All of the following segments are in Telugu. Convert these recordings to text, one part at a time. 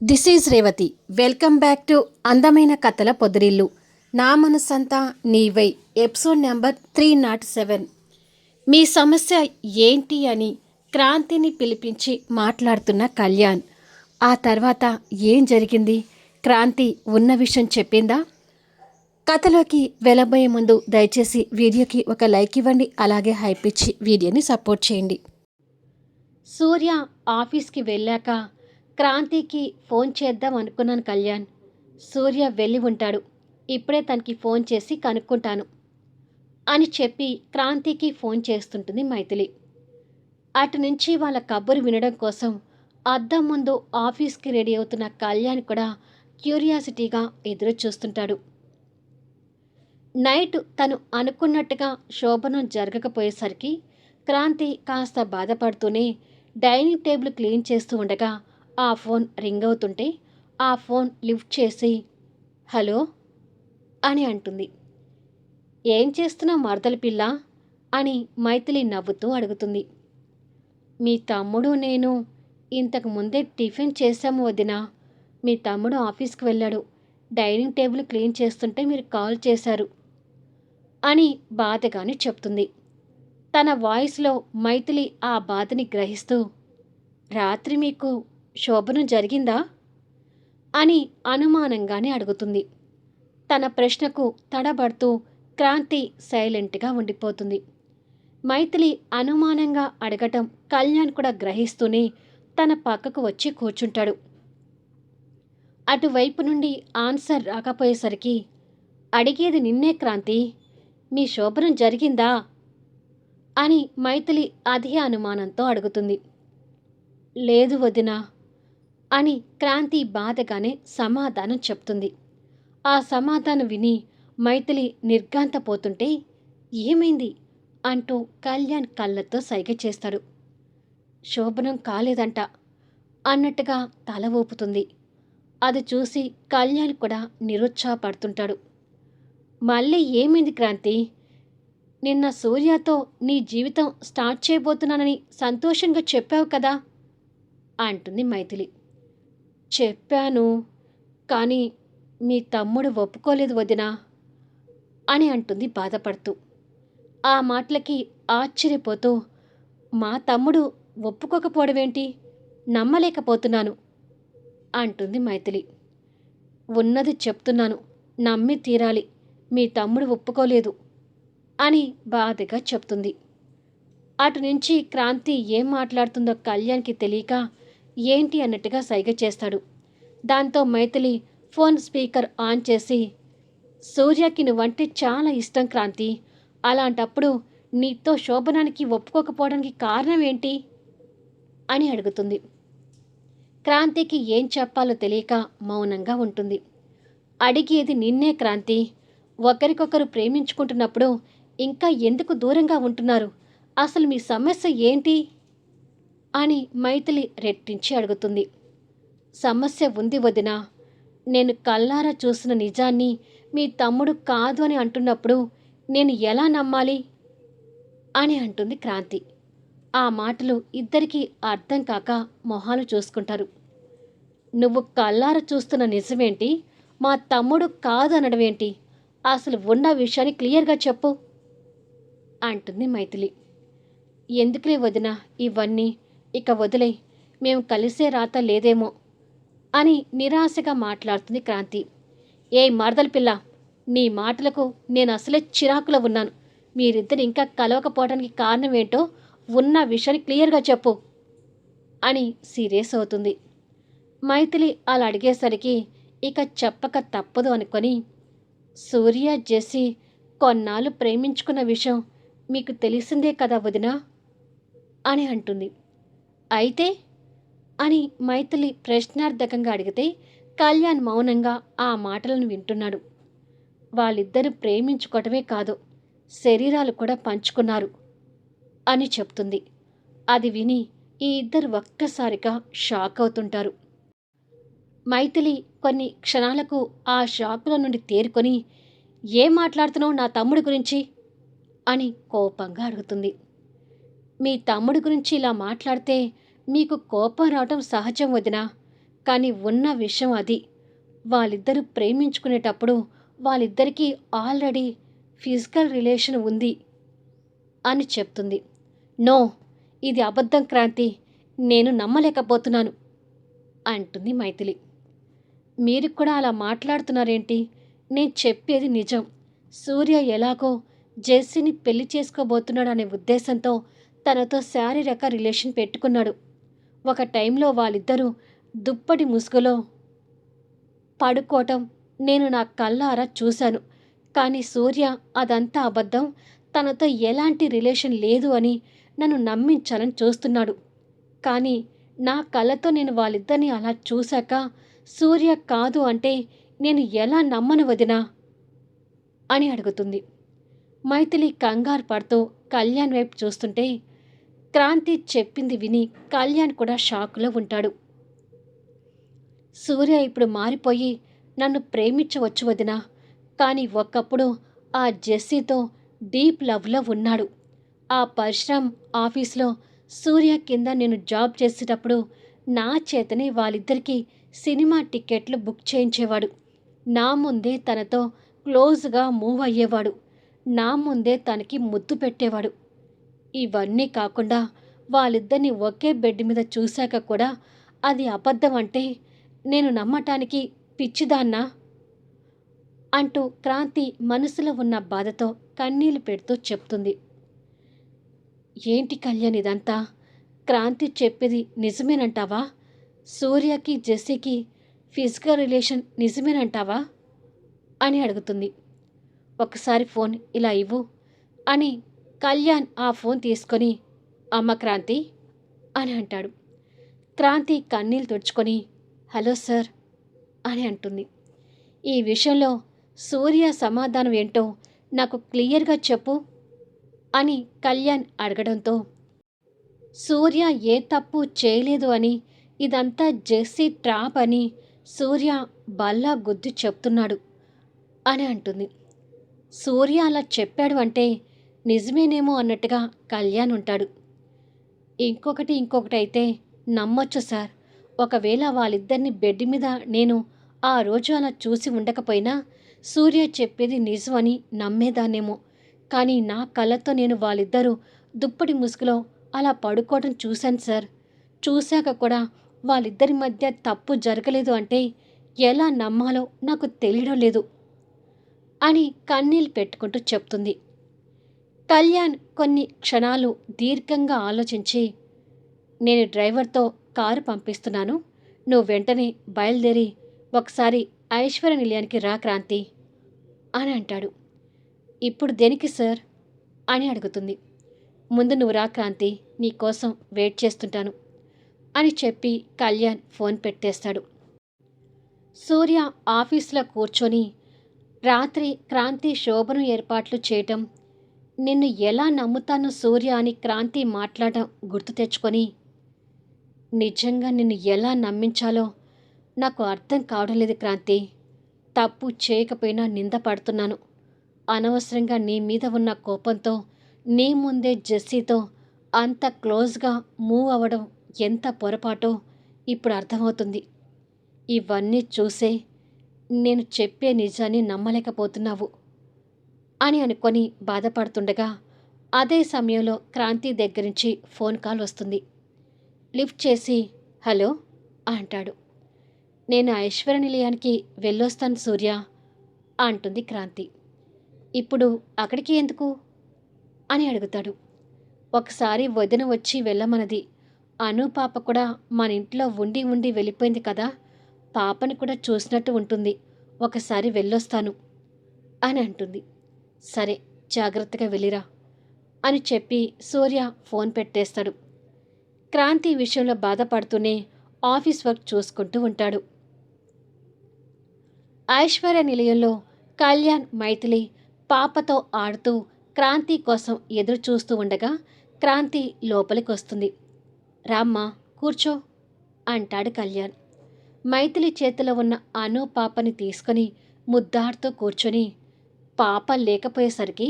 This is Revathi welcome back to అందమైన కథల పొదిరిల్లు నా మనసంతా నీవై episode number three nought seven మీ సమస్య ఏంటి అని క్రాంతిని పిలిపించి మాట్లాడుతున్న కళ్యాణ్ ఆ తర్వాత ఏం జరిగింది క్రాంతి ఉన్న విషయం చెప్పిందా కథలోకి వెళ్ళబోయే ముందు దయచేసి వీడియోకి ఒక లైక్ ఇవ్వండి అలాగే హైప్ ఇచ్చి వీడియోని సపోర్ట్ చేయండి సూర్య ఆఫీస్కి వెళ్ళాక క్రాంతికి ఫోన్ చేద్దాం అనుకున్నాను కళ్యాణ్. సూర్య వెళ్ళి ఉంటాడు. ఇప్పుడే తనకి ఫోన్ చేసి కనుక్కుంటాను. అని చెప్పి క్రాంతికి ఫోన్ చేస్తుంటుంది మైథిలి. అటు నుంచి వాళ్ళ కబురు వినడం కోసం అద్దం ముందు ఆఫీస్కి రెడీ అవుతున్న కళ్యాణ్ కూడా క్యూరియాసిటీగా ఎదురు చూస్తుంటాడు. నైట్ తను అనుకున్నట్టుగా శోభనం జరగకపోయేసరికి క్రాంతి కాస్త బాధపడుతూనే డైనింగ్ టేబుల్ క్లీన్ చేస్తూ ఉండగా ఆ ఫోన్ రింగ్ అవుతుంటే ఆ ఫోన్ లిఫ్ట్ చేసి హలో అని అంటుంది. ఏం చేస్తున్నావు మరదల పిల్ల? అని మైథిలి నవ్వుతూ అడుగుతుంది. మీ తమ్ముడు నేను ఇంతకు ముందే టిఫిన్ చేశాము వదినా. మీ తమ్ముడు ఆఫీస్కి వెళ్ళాడు. డైనింగ్ టేబుల్ క్లీన్ చేస్తుంటే మీరు కాల్ చేశారు అని బాధగానే చెప్తుంది. తన వాయిస్లో మైథిలి ఆ బాధని గ్రహిస్తూ రాత్రి మీకు శోభనం జరిగిందా? అని అనుమానంగానే అడుగుతుంది. తన ప్రశ్నకు తడబడుతూ క్రాంతి సైలెంట్గా ఉండిపోతుంది. మైథిలి అనుమానంగా అడగటం కళ్యాణ్ కూడా గ్రహిస్తూనే తన పక్కకు వచ్చి కూర్చుంటాడు. అటువైపు నుండి ఆన్సర్ రాకపోయేసరికి అడిగేది నిన్నే క్రాంతి మీ శోభనం జరిగిందా? అని మైథిలి అదే అనుమానంతో అడుగుతుంది. లేదు వదినా అని క్రాంతి బాధగానే సమాధానం చెప్తుంది. ఆ సమాధానం విని మైథిలి నిర్గాంతపోతుంటే ఏమైంది? అంటూ కళ్యాణ్ కళ్ళతో సైగ చేస్తాడు. శోభనం కాలేదంట అన్నట్టుగా తల ఊపుతుంది. అది చూసి కళ్యాణ్ కూడా నిరుత్సాహపడుతుంటాడు. మళ్ళీ ఏమైంది క్రాంతి? నిన్న సూర్యతో నీ జీవితం స్టార్ట్ చేయబోతున్నానని సంతోషంగా చెప్పావు కదా? అంటుంది మైథిలి. చెప్పాను కానీ మీ తమ్ముడు ఒప్పుకోలేదు వదినా అని అంటుంది బాధపడుతూ. ఆ మాటలకి ఆశ్చర్యపోతూ మా తమ్ముడు ఒప్పుకోకపోవడమేంటి? నమ్మలేకపోతున్నాను అంటుంది మైథిలి. ఉన్నది చెప్తున్నాను నమ్మి తీరాలి మీ తమ్ముడు ఒప్పుకోలేదు అని బాధగా చెప్తుంది. అటు నుంచి క్రాంతి ఏం మాట్లాడుతుందో కళ్యాణ్కి తెలియక ఏంటి అన్నట్టుగా సైగ చేస్తాడు. దాంతో మైథిలి ఫోన్ స్పీకర్ ఆన్ చేసి సూర్యకి నువ్వంటే చాలా ఇష్టం క్రాంతి. అలాంటప్పుడు నీతో శోభనానికి ఒప్పుకోకపోవడానికి కారణం ఏంటి? అని అడుగుతుంది. క్రాంతికి ఏం చెప్పాలో తెలియక మౌనంగా ఉంటుంది. అడిగేది నిన్నే క్రాంతి. ఒకరికొకరు ప్రేమించుకుంటున్నప్పుడు ఇంకా ఎందుకు దూరంగా ఉంటున్నారు? అసలు మీ సమస్య ఏంటి? అని మైథిలి రెట్టించి అడుగుతుంది. సమస్య ఉంది వదినా. నేను కల్లారా చూసిన నిజాన్ని మీ తమ్ముడు కాదు అని అంటున్నప్పుడు నేను ఎలా నమ్మాలి? అని అంటుంది క్రాంతి. ఆ మాటలు ఇద్దరికీ అర్థం కాక మొహాలు చూసుకుంటారు. నువ్వు కల్లార చూస్తున్న నిజమేంటి? మా తమ్ముడు కాదు అనడమేంటి? అసలు ఉన్న విషయాన్ని క్లియర్గా చెప్పు. అంటుంది మైథిలి. ఎందుకులే వదిన ఇవన్నీ ఇక వదిలే మేము కలిసే రాత లేదేమో అని నిరాశగా మాట్లాడుతుంది క్రాంతి. ఏ మరదల పిల్ల నీ మాటలకు నేను అసలే చిరాకులో ఉన్నాను. మీరిద్దరు ఇంకా కలవకపోవడానికి కారణం ఏంటో ఉన్న విషయాన్ని క్లియర్గా చెప్పు అని సీరియస్ అవుతుంది. మైథిలి అలా అడిగేసరికి ఇక చెప్పక తప్పదు అనుకొని సూర్య జెసి కొన్నాళ్ళు ప్రేమించుకున్న విషయం మీకు తెలిసిందే కదా వదినా అని అంటుంది. అయితే? అని మైథిలి ప్రశ్నార్థకంగా అడిగితే కళ్యాణ్ మౌనంగా ఆ మాటలను వింటున్నాడు. వాళ్ళిద్దరూ ప్రేమించుకోవటమే కాదు శరీరాలు కూడా పంచుకున్నారు అని చెప్తుంది. అది విని ఈ ఇద్దరు ఒక్కసారిగా షాక్ అవుతుంటారు. మైథిలి కొన్ని క్షణాలకు ఆ షాకుల నుండి తేరుకొని ఏం మాట్లాడుతున్నావు నా తమ్ముడి గురించి? అని కోపంగా అడుగుతుంది. మీ తమ్ముడి గురించి ఇలా మాట్లాడితే మీకు కోపం రావటం సహజం వదినా. కానీ ఉన్న విషయం అది. వాళ్ళిద్దరూ ప్రేమించుకునేటప్పుడు వాళ్ళిద్దరికీ ఆల్రెడీ ఫిజికల్ రిలేషన్ ఉంది అని చెప్తుంది. నో ఇది అబద్ధం క్రాంతి. నేను నమ్మలేకపోతున్నాను అంటుంది మైథిలి. మీరు కూడా అలా మాట్లాడుతున్నారేంటి? నేను చెప్పేది నిజం. సూర్య ఎలాగో జెస్సీని పెళ్ళి చేసుకోబోతున్నాడు అనే ఉద్దేశంతో తనతో శారీరక రిలేషన్ పెట్టుకున్నాడు. ఒక టైంలో వాళ్ళిద్దరూ దుప్పటి ముసుగులో పడుకోవటం నేను నా కళ్ళారా చూశాను. కానీ సూర్య అదంతా అబద్ధం. తనతో ఎలాంటి రిలేషన్ లేదు అని నన్ను నమ్మించాలని చూస్తున్నాడు. కానీ నా కళ్ళతో నేను వాళ్ళిద్దరిని అలా చూశాక సూర్య కాదు అంటే నేను ఎలా నమ్మను వదినా? అని అడుగుతుంది. మైథిలి కంగారు పడుతూ కళ్యాణ్ వైపు చూస్తుంటే క్రాంతి చెప్పింది విని కళ్యాణ్ కూడా షాకులో ఉంటాడు. సూర్య ఇప్పుడు మారిపోయి నన్ను ప్రేమించవచ్చు వదినా కానీ ఒకప్పుడు ఆ జెస్సీతో డీప్ లవ్లో ఉన్నాడు. ఆ పరశురామ్ ఆఫీస్లో సూర్య కింద నేను జాబ్ చేసేటప్పుడు నా చేతనే వాళ్ళిద్దరికీ సినిమా టికెట్లు బుక్ చేయించేవాడు. నా ముందే తనతో క్లోజ్గా మూవ్ అయ్యేవాడు. నా ముందే తనకి ముద్దు పెట్టేవాడు. ఇవన్నీ కాకుండా వాళ్ళిద్దరిని ఒకే బెడ్ మీద చూశాక కూడా అది అబద్ధం అంటే నేను నమ్మటానికి పిచ్చిదాన్నా అంటూ క్రాంతి మనసులో ఉన్న బాధతో కన్నీళ్ళు పెడుతూ చెప్తుంది. ఏంటి కళ్యాణ్ ఇదంతా? క్రాంతి చెప్పేది నిజమేనంటావా? సూర్యకి జెస్సీకి ఫిజికల్ రిలేషన్ నిజమేనంటావా? అని అడుగుతుంది. ఒకసారి ఫోన్ ఇలా ఇవ్వు అని కళ్యాణ్ ఆ ఫోన్ తీసుకొని అమ్మ క్రాంతి అని అంటాడు. క్రాంతి కన్నీళ్ళు తుడుచుకొని హలో సార్ అని అంటుంది. ఈ విషయంలో సూర్య సమాధానం ఏంటో నాకు క్లియర్గా చెప్పు అని కళ్యాణ్ అడగడంతో సూర్య ఏ తప్పు చేయలేదు అని ఇదంతా జెస్సీ ట్రాప్ అని సూర్య బల్లా గుద్ది చెప్తున్నాడు అని అంటుంది. సూర్య అలా చెప్పాడు అంటే నిజమేనేమో అన్నట్టుగా కళ్యాణ్ ఉంటాడు. ఇంకొకటి ఇంకొకటి అయితే నమ్మొచ్చు సార్. ఒకవేళ వాళ్ళిద్దరిని బెడ్ మీద నేను ఆ రోజు అలా చూసి ఉండకపోయినా సూర్య చెప్పేది నిజమని నమ్మేదాన్నేమో. కానీ నా కళ్ళతో నేను వాళ్ళిద్దరూ దుప్పటి ముసుగులో అలా పడుకోవడం చూశాను సార్. చూశాక కూడా వాళ్ళిద్దరి మధ్య తప్పు జరగలేదు అంటే ఎలా నమ్మాలో నాకు తెలియడం లేదు అని కన్నీళ్ళు పెట్టుకుంటూ చెప్తుంది. కళ్యాణ్ కొన్ని క్షణాలు దీర్ఘంగా ఆలోచించి నేను డ్రైవర్తో కారు పంపిస్తున్నాను. నువ్వు వెంటనే బయలుదేరి ఒకసారి ఐశ్వర్య నిలయానికి రా క్రాంతి అని అంటాడు. ఇప్పుడు దేనికి సార్? అని అడుగుతుంది. ముందు నువ్వు రా క్రాంతి నీకోసం వెయిట్ చేస్తుంటాను అని చెప్పి కళ్యాణ్ ఫోన్ పెట్టేస్తాడు. సూర్య ఆఫీస్లో కూర్చొని రాత్రి క్రాంతి శోభను ఏర్పాట్లు చేయటం నిన్ను ఎలా నమ్ముతాను సూర్య అని క్రాంతి మాట్లాడటం గుర్తు తెచ్చుకొని నిజంగా నిన్ను ఎలా నమ్మించాలో నాకు అర్థం కావడం లేదు క్రాంతి. తప్పు చేయకపోయినా నింద పడుతున్నాను. అనవసరంగా నీ మీద ఉన్న కోపంతో నీ ముందే జెస్సీతో అంత క్లోజ్గా మూవ్ అవ్వడం ఎంత పొరపాటో ఇప్పుడు అర్థమవుతుంది. ఇవన్నీ చూసే నేను చెప్పే నిజాన్ని నమ్మలేకపోతున్నావు. అని అనుకొని బాధపడుతుండగా అదే సమయంలో క్రాంతి దగ్గర నుంచి ఫోన్ కాల్ వస్తుంది. లిఫ్ట్ చేసి హలో అంటాడు. నేను ఐశ్వర్య నిలయానికి వెళ్ళొస్తాను సూర్య అంటుంది క్రాంతి. ఇప్పుడు అక్కడికి ఎందుకు? అని అడుగుతాడు. ఒకసారి వదిన వచ్చి వెళ్ళమన్నది. అను పాప కూడా మన ఇంట్లో ఉండి ఉండి వెళ్ళిపోయింది కదా. పాపని కూడా చూసినట్టు ఉంటుంది. ఒకసారి వెళ్ళొస్తాను అని అంటుంది. సరే జాగ్రత్తగా వెళ్ళిరా అని చెప్పి సూర్య ఫోన్ పెట్టేస్తాడు. క్రాంతి విషయంలో బాధపడుతూనే ఆఫీస్ వర్క్ చూసుకుంటూ ఉంటాడు. ఐశ్వర్య నిలయంలో కళ్యాణ్ మైథిలి పాపతో ఆడుతూ క్రాంతి కోసం ఎదురు చూస్తూ ఉండగా క్రాంతి లోపలికి వస్తుంది రామ్మా కూర్చో అంటాడు కళ్యాణ్. మైథిలి చేతిలో ఉన్న అను పాపని తీసుకొని ముద్దాడుతూ కూర్చొని పాప లేకపోయేసరికి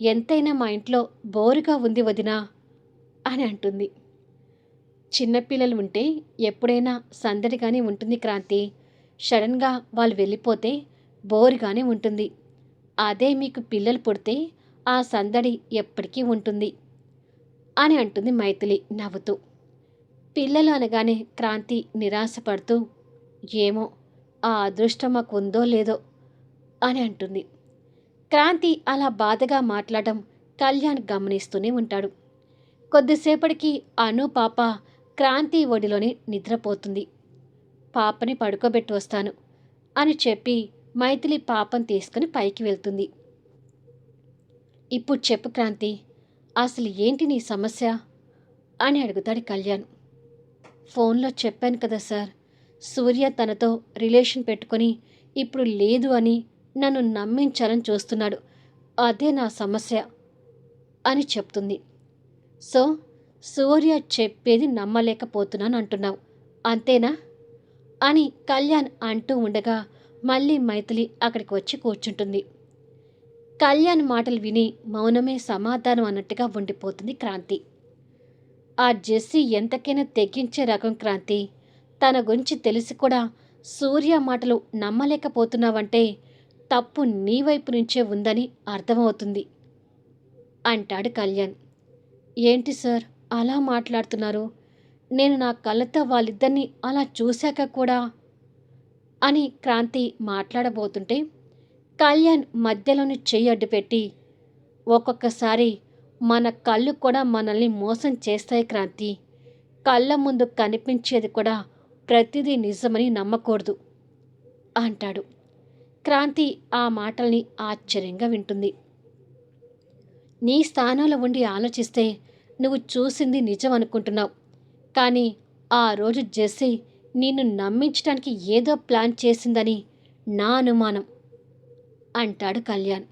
ఎంతైనా మా ఇంట్లో బోరుగా ఉంది వదినా అని అంటుంది. చిన్నపిల్లలు ఉంటే ఎప్పుడైనా సందడిగానే ఉంటుంది క్రాంతి. సడన్గా వాళ్ళు వెళ్ళిపోతే బోరుగానే ఉంటుంది. అదే మీకు పిల్లలు పుడితే ఆ సందడి ఎప్పటికీ ఉంటుంది అని అంటుంది మైథిలి నవ్వుతూ. పిల్లలు అనగానే క్రాంతి నిరాశపడుతూ ఏమో ఆ అదృష్టం మాకు ఉందో లేదో అని అంటుంది. క్రాంతి అలా బాధగా మాట్లాడడం కళ్యాణ్ గమనిస్తూనే ఉంటాడు. కొద్దిసేపటికి అను పాప క్రాంతి ఒడిలోనే నిద్రపోతుంది. పాపని పడుకోబెట్టి వస్తాను అని చెప్పి మైథిలి పాపం తీసుకుని పైకి వెళ్తుంది. ఇప్పుడు చెప్పు క్రాంతి అసలు ఏంటి నీ సమస్య? అని అడుగుతాడు కళ్యాణ్. ఫోన్లో చెప్పాను కదా సార్ సూర్య తనతో రిలేషన్ పెట్టుకొని ఇప్పుడు లేదు అని నన్ను నమ్మించాలని చూస్తున్నాడు. అదే నా సమస్య అని చెప్తుంది. సో సూర్య చెప్పేది నమ్మలేకపోతున్నాను అంటున్నావు. అంతేనా? అని కళ్యాణ్ అంటూ ఉండగా మళ్ళీ మైథిలి అక్కడికి వచ్చి కూర్చుంటుంది. కళ్యాణ్ మాటలు విని మౌనమే సమాధానం అన్నట్టుగా ఉండిపోతుంది క్రాంతి. ఆ జెస్సీ ఎంతకైనా తెగించే రకం క్రాంతి. తన గురించి తెలిసి కూడా సూర్య మాటలు నమ్మలేకపోతున్నావంటే తప్పు నీ వైపు నుంచే ఉందని అర్థమవుతుంది అంటాడు కళ్యాణ్. ఏంటి సార్ అలా మాట్లాడుతున్నారు? నేను నా కళ్ళతో వాళ్ళిద్దరినీ అలా చూశాక కూడా? అని క్రాంతి మాట్లాడబోతుంటే కళ్యాణ్ మధ్యలోని చెయ్యి అడ్డుపెట్టి ఒక్కొక్కసారి మన కళ్ళు కూడా మనల్ని మోసం చేస్తాయి క్రాంతి. కళ్ళ ముందు కనిపించేది కూడా ప్రతిదీ నిజమని నమ్మకూడదు అంటాడు. క్రాంతి ఆ మాటల్ని ఆశ్చర్యంగా వింటుంది. నీ స్థానంలో ఉండి ఆలోచిస్తే నువ్వు చూసింది నిజం అనుకుంటున్నావు. కానీ ఆ రోజు జెస్సీ నిన్ను నమ్మించడానికి ఏదో ప్లాన్ చేసిందని నా అనుమానం అంటాడు కళ్యాణ్.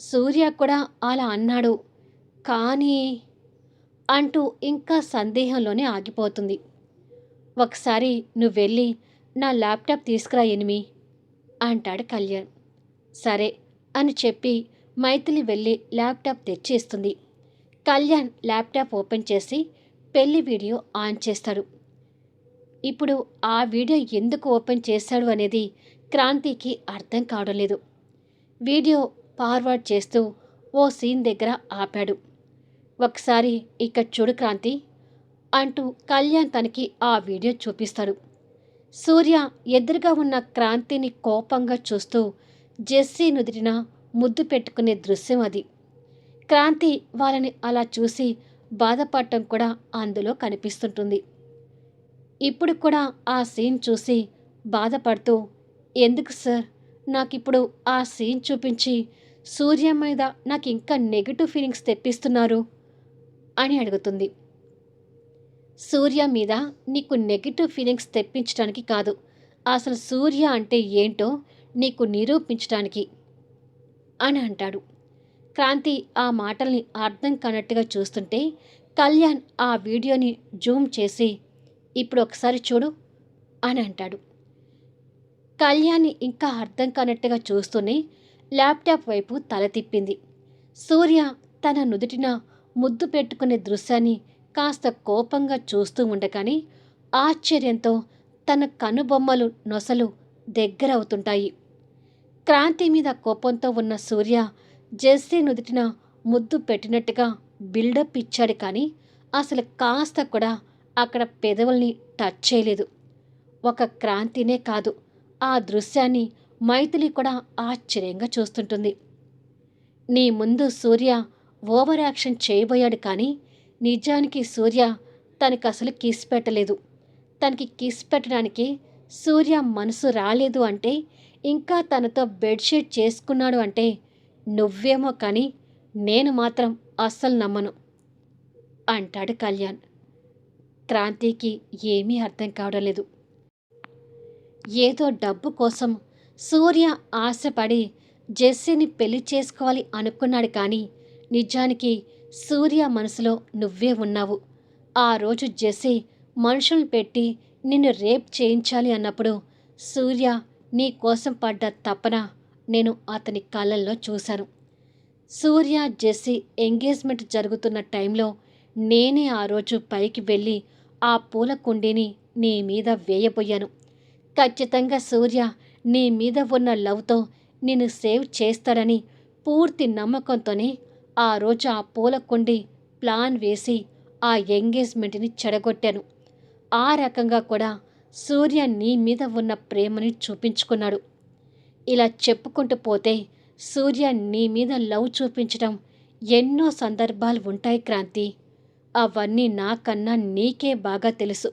సూర్య కూడా అలా అన్నాడు. కానీ అంటూ ఇంకా సందేహంలోనే ఆగిపోతుంది. ఒకసారి నువ్వు వెళ్ళి నా ల్యాప్టాప్ తీసుకురా ఎనిమి. అంటాడు కళ్యాణ్. సరే అని చెప్పి మైథిలి వెళ్ళి ల్యాప్టాప్ తెచ్చి ఇస్తుంది కళ్యాణ్ ల్యాప్టాప్ ఓపెన్ చేసి పెళ్ళి వీడియో ఆన్ చేస్తాడు. ఇప్పుడు ఆ వీడియో ఎందుకు ఓపెన్ చేశాడు అనేది క్రాంతికి అర్థం కావడం లేదు. వీడియో ఫార్వర్డ్ చేస్తూ ఓ సీన్ దగ్గర ఆపాడు. ఒకసారి ఇక్కడ చూడు క్రాంతి అంటూ కళ్యాణ్ తనకి ఆ వీడియో చూపిస్తాడు. సూర్య ఎదురుగా ఉన్న క్రాంతిని కోపంగా చూస్తూ జెస్సీ నుదిరిన ముద్దు పెట్టుకునే దృశ్యం అది. క్రాంతి వాళ్ళని అలా చూసి బాధపడటం కూడా అందులో కనిపిస్తుంటుంది. ఇప్పుడు కూడా ఆ సీన్ చూసి బాధపడుతూ ఎందుకు సార్? నాకిప్పుడు ఆ సీన్ చూపించి సూర్య మీద నాకు ఇంకా నెగిటివ్ ఫీలింగ్స్ తెప్పిస్తున్నారు? అని అడుగుతుంది. సూర్య మీద నీకు నెగిటివ్ ఫీలింగ్స్ తెప్పించడానికి కాదు. అసలు సూర్య అంటే ఏంటో నీకు నిరూపించడానికి అని అంటాడు. క్రాంతి ఆ మాటల్ని అర్థం కానట్టుగా చూస్తుంటే కళ్యాణ్ ఆ వీడియోని జూమ్ చేసి ఇప్పుడు ఒకసారి చూడు అని అంటాడు. కళ్యాణ్ ఇంకా అర్థం కానట్టుగా చూస్తూనే ల్యాప్టాప్ వైపు తల తిప్పింది. సూర్య తన నుదుటిన ముద్దు పెట్టుకునే దృశ్యాన్ని కాస్త కోపంగా చూస్తూ ఉండగానే ఆశ్చర్యంతో తన కనుబొమ్మలు నొసలు దగ్గరవుతుంటాయి. క్రాంతి మీద కోపంతో ఉన్న సూర్య జెస్సీ నుదుటిన ముద్దు పెట్టినట్టుగా బిల్డప్ ఇచ్చాడు కానీ అసలు కాస్త కూడా అక్కడ పెదవుల్ని టచ్ చేయలేదు. ఒక క్రాంతినే కాదు ఆ దృశ్యాన్ని మైథిలి కూడా ఆశ్చర్యంగా చూస్తుంటుంది. నీ ముందు సూర్య ఓవర్ యాక్షన్ చేయబోయాడు కానీ నిజానికి సూర్య తనకు అసలు కిస్ పెట్టలేదు. తనకి కిస్ పెట్టడానికి సూర్య మనసు రాలేదు అంటే ఇంకా తనతో బెడ్షీట్ చేసుకున్నాడు అంటే నువ్వేమో కానీ నేను మాత్రం అస్సలు నమ్మను అంటాడు కళ్యాణ్. క్రాంతికి ఏమీ అర్థం కావడం లేదు. ఏదో డబ్బు కోసం సూర్య ఆశపడి జెస్సీని పెళ్ళి చేసుకోవాలి అనుకున్నాడు కానీ నిజానికి సూర్య మనసులో నువ్వే ఉన్నావు. ఆ రోజు జెస్సీ మనుషులను పెట్టి నిన్ను రేప్ చేయించాలి అన్నప్పుడు సూర్య నీ కోసం పడ్డ తపన నేను అతని కళ్ళల్లో చూశాను. సూర్య జెస్సీ ఎంగేజ్మెంట్ జరుగుతున్న టైంలో నేనే ఆ రోజు పైకి వెళ్ళి ఆ పూల కుండీని నీ మీద వేయబోయాను. ఖచ్చితంగా సూర్య నీ మీద ఉన్న లవ్తో నిన్ను సేవ్ చేస్తాడని పూర్తి నమ్మకంతోనే ఆ రోజు ఆ పూలకుండి ప్లాన్ వేసి ఆ ఎంగేజ్మెంట్ని చెడగొట్టాను. ఆ రకంగా కూడా సూర్య నీ మీద ఉన్న ప్రేమని చూపించుకున్నాడు. ఇలా చెప్పుకుంటూ పోతే సూర్య నీ మీద లవ్ చూపించడం ఎన్నో సందర్భాలు ఉంటాయి క్రాంతి. అవన్నీ నాకన్నా నీకే బాగా తెలుసు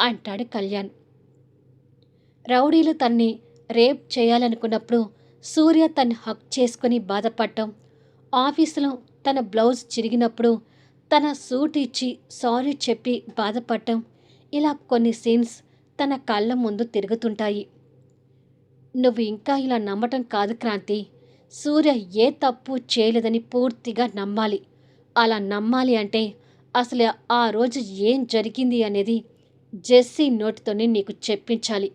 అంటాడు కళ్యాణ్. రౌడీలు తన్ని రేప్ చేయాలనుకున్నప్పుడు సూర్య తన్ని హక్ చేసుకుని బాధపడటం ఆఫీసులో తన బ్లౌజ్ చిరిగినప్పుడు తన సూట్ ఇచ్చి సారీ చెప్పి బాధపడటం ఇలా కొన్ని సీన్స్ తన కళ్ళ ముందు తిరుగుతుంటాయి. నువ్వు ఇంకా ఇలా నమ్మటం కాదు క్రాంతి. సూర్య ఏ తప్పు చేయలేదని పూర్తిగా నమ్మాలి. అలా నమ్మాలి అంటే అసలు ఆ రోజు ఏం జరిగింది అనేది జెస్సీ నోటితోనే నీకు చెప్పించాలి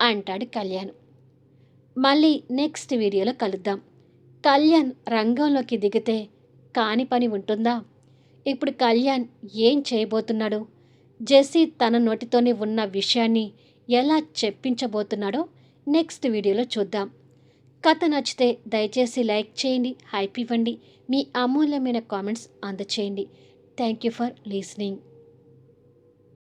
అంటాడు కళ్యాణ్. మళ్ళీ నెక్స్ట్ వీడియోలో కలుద్దాం. కళ్యాణ్ రంగంలోకి దిగితే కాని పని ఉంటుందా? ఇప్పుడు కళ్యాణ్ ఏం చేయబోతున్నాడు? జెస్సీ తన నోటితోనే ఉన్న విషయాన్ని ఎలా చెప్పించబోతున్నాడో నెక్స్ట్ వీడియోలో చూద్దాం. కథ నచ్చితే దయచేసి లైక్ చేయండి హైప్ ఇవ్వండి. మీ అమూల్యమైన comments అందచేయండి. Thank you for listening.